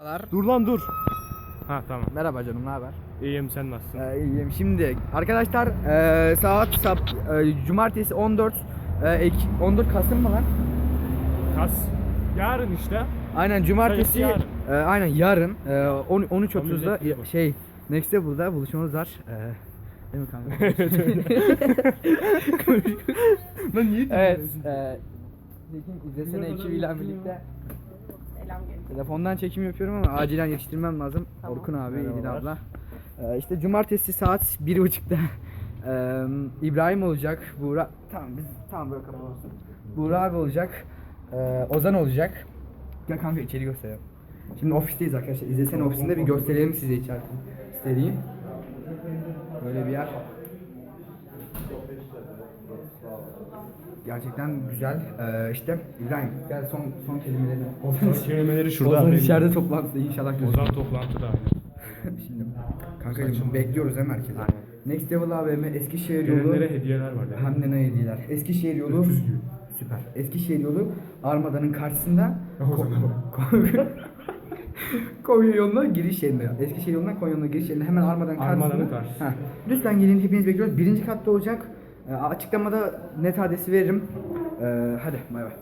Merhabalar. Dur lan dur. Ha tamam. Merhaba canım, ne haber? İyiyim sen nasılsın? Ee, iyiyim. Şimdi arkadaşlar ee, saat sap, ee, cumartesi 14 ee, Ek- 14 Kasım mı lan? Kas. Yarın işte. Aynen cumartesi Sayısı yarın. ee, aynen yarın ee, on- 13.30'da Memleketli bu. şey Next'te burada buluşmamız var. Ee, değil mi kanka? Lan niye evet. Ee, Tekin izlesene ekibiyle birlikte Selam gelin. telefondan çekim yapıyorum ama acilen yetiştirmem lazım. Tamam. Orkun abi, İdil Merhabalar. abla. Ee, işte cumartesi saat bir buçukta ee, İbrahim olacak. Buğra tamam biz tamam böyle kapatalım. Buğra abi olacak. Ee, Ozan olacak. Gel kanka içeri gösterelim. Şimdi ofisteyiz arkadaşlar. İzlesene ofisinde bir gösterelim size içeride. İstediğim. Böyle bir yer. Gerçekten güzel. Ee, işte İbrahim gel son son kelimeleri. Ozan, Son kelimeleri şurada. Ozan içeride toplantıda inşallah gözükür. Ozan toplantıda. Şimdi kanka bekliyoruz herkese. Aynen. Next Level AVM Eskişehir yolu. Gelenlere hediyeler var. yani. Hem de ne hediyeler. Eskişehir yolu. Süper. Eskişehir yolu Armada'nın karşısında. Ozan'a bak. Ko- Konya yoluna giriş yerinde. Eskişehir yolundan Konya yoluna giriş yerinde hemen Armada'nın karşısında. Armada'nın karşısı. Heh. Lütfen gelin hepiniz bekliyoruz. Birinci katta olacak. Ee, açıklamada net adresi veririm. Ee, hadi bay bay.